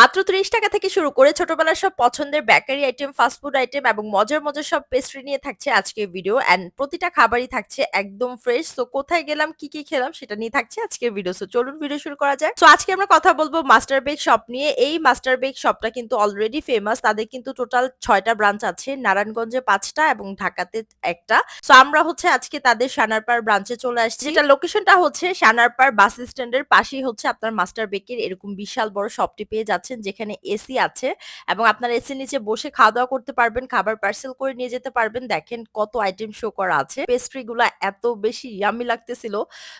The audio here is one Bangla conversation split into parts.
মাত্র ৩০ টাকা থেকে শুরু করে ছোটবেলার সব পছন্দের বেকারি আইটেম, ফাস্টফুড আইটেম এবং মজার, মজার সব পেস্ট্রি নিয়ে থাকছে আজকের ভিডিও অ্যান্ড প্রতিটা খাবারই থাকছে একদম ফ্রেশ। তো কোথায় গেলাম, কি, কি খেলাম সেটা নিয়ে থাকছে আজকের ভিডিও। সো চলুন ভিডিও শুরু করা যায় সো আজকে আমরা কথা বলব মাস্টার বেক শপ নিয়ে। এই মাস্টার বেক শপটা কিন্তু অলরেডি ফেমাস। তাদের কিন্তু টোটাল ছয়টা ব্রাঞ্চ আছে। নারায়ণগঞ্জে পাঁচটা এবং ঢাকাতে ১ টা। সো আমরা হচ্ছে আজকে তাদের সানারপাড় ব্রাঞ্চে চলে আসছি। যেটা লোকেশনটা হচ্ছে সানারপাড় বাস স্ট্যান্ডের পাশেই হচ্ছে আপনার মাস্টার বেকের এরকম বিশাল বড় শপটি পেয়ে যাচ্ছেন যেখানে এসি আছে এবং আপনার এসির নিচে বসে খাওয়া দাওয়া করতে পারবেন, খাবার পার্সেল করে নিয়ে যেতে পারবেন। দেখেন কত আইটেম শো করা আছে। পেস্ট্রি গুলা এত বেশি ইয়ামি লাগতেছিল।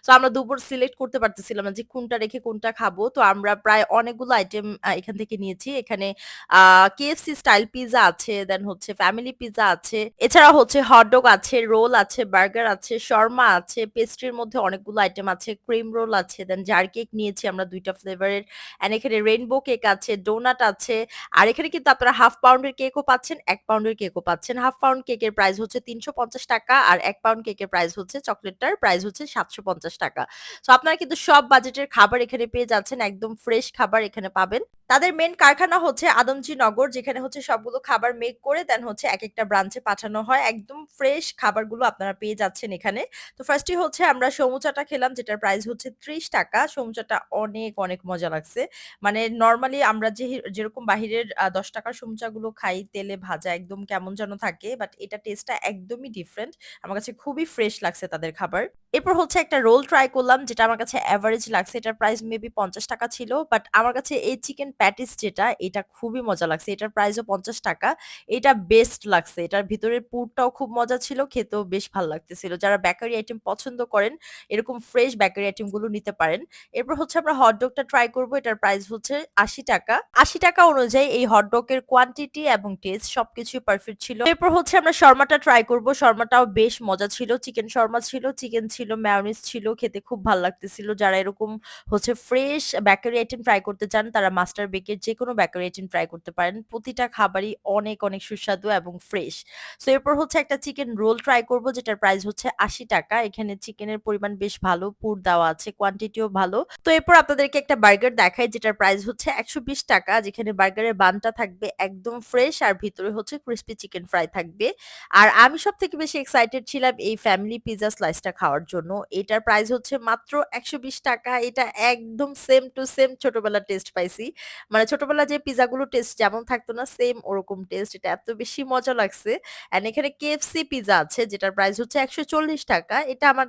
তো আমরা দুপুর সিলেক্ট করতে পারতেছিলাম না যে কোনটা রেখে কোনটা খাব। তো, আমরা প্রায় অনেকগুলো আইটেম এখান থেকে নিয়েছি। এখানে কেএফসি স্টাইল পিজা আছে দেন হচ্ছে ফ্যামিলি পিজা আছে। এছাড়া হচ্ছে হটডগ আছে রোল আছে বার্গার আছে শর্মা আছে পেস্ট্রির মধ্যে অনেকগুলো আইটেম আছে ক্রিম রোল আছে দেন জার কেক নিয়েছি আমরা দুইটা ফ্লেভারের এন্ড এখানে রেইনবো কেক আছে ডোনাট আছে, আর এখানে কিন্তু আপনারা হাফ পাউন্ডের কেকও পাচ্ছেন, এক পাউন্ডের কেকও পাচ্ছেন। হাফ পাউন্ড কেকের প্রাইস হচ্ছে তিনশো পঞ্চাশ টাকা আর এক পাউন্ড কেকের প্রাইস হচ্ছে চকলেটটার প্রাইস হচ্ছে সাতশো পঞ্চাশ টাকা। তো আপনারা কিন্তু সব বাজেটের খাবার এখানে পেয়ে যাচ্ছেন, একদম ফ্রেশ খাবার এখানে পাবেন। তাদের মেন কারখানা হচ্ছে আদমজি নগর, যেখানে হচ্ছে সবগুলো খাবার মেক করে দেন হচ্ছে এক একটা ব্রাঞ্চে পাঠানো হয়। একদম ফ্রেশ খাবারগুলো আপনারা পেয়ে যাচ্ছেন এখানে। তো ফার্স্টই হচ্ছে আমরা সমুচাটা খেলাম, যেটার প্রাইস হচ্ছে ত্রিশ টাকা। সমুচাটা অনেক অনেক মজা লাগছে। মানে নর্মালি আমরা যে যেরকম বাহিরের দশ টাকার সমুচাগুলো খাই, তেলে ভাজা একদম কেমন যেন থাকে বাট এটা টেস্টটা একদমই ডিফারেন্ট আমার কাছে খুবই ফ্রেশ লাগছে তাদের খাবার। এরপর হচ্ছে একটা রোল ট্রাই করলাম, যেটা আমার কাছে অ্যাভারেজ লাগছে। এটার প্রাইস মেবি পঞ্চাশ টাকা ছিল বাট আমার কাছে এই চিকেন প্যাটিস যেটা, এটা খুবই মজা লাগছে। এটার প্রাইসও পঞ্চাশ টাকা। এটা বেস্ট লাগছে। এটার ভিতরের পুরটাও খুব মজা ছিল, খেতেও বেশ ভালো লাগতেছিল। যারা বেকারি আইটেম পছন্দ করেন, এরকম ফ্রেশ বেকারি আইটেমগুলো নিতে পারেন। এরপর হচ্ছে আমরা হটডগটা ট্রাই করব। এটার প্রাইস হচ্ছে আশি টাকা। আশি টাকা অনুযায়ী এই হটডগের কোয়ান্টিটি এবং টেস্ট সবকিছু পারফেক্ট ছিল। এরপর হচ্ছে আমরা শর্মাটা ট্রাই করব। শর্মাটাও বেশ মজা ছিল। চিকেন শর্মা ছিল। চিকেন ছিল ম্যায়োনিজ ছিল, খেতে খুব ভালো লাগতেছিল। যারা এরকম হচ্ছে ফ্রেশ বেকারি আইটেম ট্রাই করতে চান, তারা মাস্টার বেকের যে কোনো বেকারি আইটেম ট্রাই করতে পারেন। প্রতিটা খাবারই অনেক অনেক সুস্বাদু এবং ফ্রেশ সো এরপর হচ্ছে একটা চিকেন রোল ট্রাই করব, যেটার প্রাইস হচ্ছে আশি টাকা। এখানে চিকেনের পরিমাণ বেশ ভালো, পুর দেওয়া আছে কোয়ান্টিটিও ভালো। তো, এরপর আপনাদেরকে একটা বার্গার দেখাই, যেটার প্রাইস হচ্ছে একশো বিশ টাকা। যেখানে বার্গারের বানটা থাকবে একদম ফ্রেশ আর ভিতরে হচ্ছে ক্রিস্পি চিকেন ফ্রাই থাকবে। আর আমি সব থেকে বেশি এক্সাইটেড ছিলাম এই ফ্যামিলি পিজা স্লাইসটা খাওয়ার জন্য। এটার প্রাইস হচ্ছে মাত্র একশো বিশ টাকা। এটা একদম সেম টু সেম ছোটবেলার টেস্ট পাইছি। মানে ছোটবেলা যে পিজাগুলো টেস্ট যেমন থাকতো না সেম ওরকম টেস্ট এটা এত বেশি মজা লাগছে। অ্যান্ড এখানে কেএফসি পিজা আছে, যেটার প্রাইস হচ্ছে একশো চল্লিশ টাকা। এটা আমার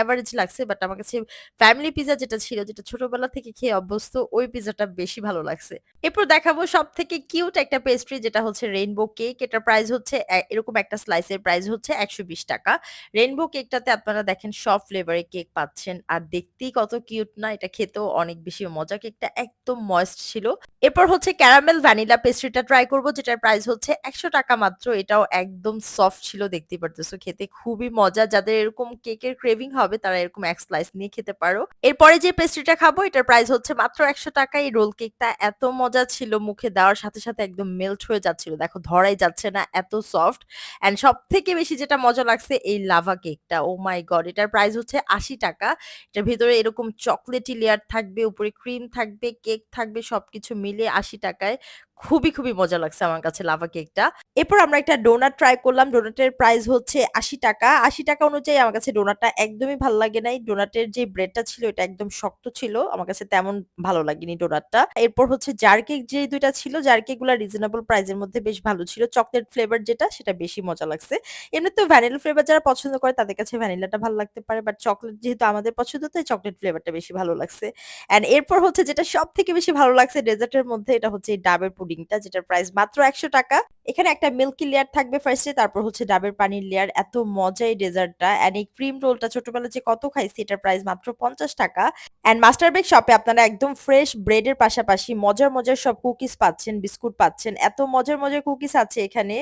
এভারেজ লাগছে বাট আমার কাছে ফ্যামিলি পিজা যেটা ছিল, যেটা ছোটবেলা থেকে খেয়ে অভ্যস্ত, ওই পিজাটা বেশি ভালো লাগছে। এরপর দেখাবো সব থেকে কিউট একটা পেস্ট্রি যেটা হচ্ছে রেইনবো কেক এটার প্রাইস হচ্ছে এরকম একটা স্লাইসের প্রাইস হচ্ছে একশো বিশ টাকা। রেইনবো কেকটাতে আপনারা দেখেন সব ফ্লেভারের কেক পাচ্ছেন, আর দেখতেই কত কিউট না, এটা খেতেও অনেক বেশি মজা। কেকটা একদম ময়েস্ট ছিল। এরপর হচ্ছে ক্যারামেল ভ্যানিলা পেস্ট্রিটা ট্রাই করব, যেটার প্রাইস হচ্ছে একশো টাকা মাত্র। এটাও একদম সফট ছিল দেখতে পারতেছো, খেতে খুবই মজা। যাদের এরকম কেকের ক্রেভিং ক্রেভিং হবে, তারা এরকম এক স্লাইস নিয়ে খেতে পারো। এরপরে যে পেস্ট্রিটা খাব, এটার প্রাইস হচ্ছে মাত্র একশো টাকা। এই রোল কেকটা এত মজা ছিল, মুখে দেওয়ার সাথে সাথে একদম মেল্ট হয়ে যাচ্ছিল। দেখো, ধরাই যাচ্ছে না, এত সফট অ্যান্ড সব থেকে বেশি যেটা মজা লাগছে, এই লাভা কেকটা ও মাই গড এটার প্রাইস হচ্ছে আশি টাকা। এটার ভিতরে এরকম চকলেটি লেয়ার থাকবে, উপরে ক্রিম থাকবে কেক থাকবে, সবকিছু মিলে আশি টাকায়। খুবই, খুবই মজা লাগছে আমার কাছে লাভা কেকটা। এরপর আমরা একটা ডোনাট ট্রাই করলাম। ডোনাটের প্রাইস হচ্ছে ৳৮০ ৳৮০ অনুযায়ী আমার কাছে ডোনাটটা একদমই ভালো লাগে নাই। ডোনাটের যে ব্রেডটা ছিল এটা একদম শক্ত ছিল। আমার কাছে তেমন ভালো লাগেনি ডোনাটটা। এরপর হচ্ছে জার কেক যে ২ টা ছিল, জার কেকগুলা রিজনেবল প্রাইস এর মধ্যে বেশ ভালো ছিল। চকলেট ফ্লেভার যেটা সেটা বেশি মজা লাগছে। এমনিতেও ভ্যানিলা ফ্লেভার যারা পছন্দ করে তাদের কাছে ভ্যানিলাটা ভালো লাগতে পারে। বাট চকলেট যেহেতু আমাদের পছন্দ তাই চকলেট ফ্লেভারটা বেশি ভালো লাগছে। অ্যান্ড এরপর হচ্ছে যেটা সব থেকে বেশি ভালো লাগছে ডেজার্টের মধ্যে এটা হচ্ছে ডাবের পুডিংটা যেটার প্রাইস মাত্র একশো টাকা। এখানে একটা মিল্কি লেয়ার থাকবে ফার্স্টে তারপর হচ্ছে ডাবের পানির লেয়ার এত মজা এই ডেজার্টটা অ্যান্ড এই ক্রিম রোলটা ছোটবেলা যে কত খাইছি, এটার প্রাইস মাত্র পঞ্চাশ টাকা। অ্যান্ড মাস্টার বেগ শপে আপনারা একদম ফ্রেশ ব্রেডের পাশাপাশি মজার মজার সব কুকিজ পাচ্ছেন বিস্কুট পাচ্ছেন। এত মজার মজার কুকিজ আছে এখানে।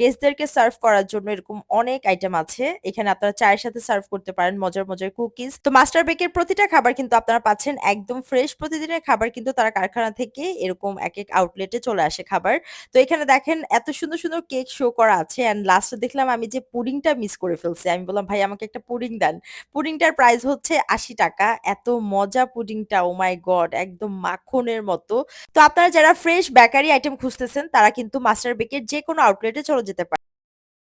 গেস্টদেরকে সার্ভ করার জন্য এরকম অনেক আইটেম আছে। এখানে আপনারা চায়ের সাথে সার্ভ করতে পারেন মজার মজার কুকিজ তো মাস্টার বেকের প্রতিটা খাবার কিন্তু আপনারা পাচ্ছেন একদম ফ্রেশ প্রতিদিনের খাবার কিন্তু তারা কারখানা থেকে এরকম এক এক আউটলেটে চলে আসে খাবার। তো এখানে দেখেন এত সুন্দর, সুন্দর কেক শো করা আছে অ্যান্ড লাস্টে দেখলাম আমি যে পুডিংটা মিস করে ফেলছি। আমি বললাম, "ভাই আমাকে একটা পুডিং দেন।" পুডিংটার প্রাইস হচ্ছে ৳৮০ এত মজা পুডিংটা, ও মাই গড! একদম মাখনের মতো। তো আপনারা যারা ফ্রেশ বেকারি আইটেম খুঁজতেছেন তারা কিন্তু মাস্টার বেকের যে কোনো আউটলেটে চলে যেতে পারেন।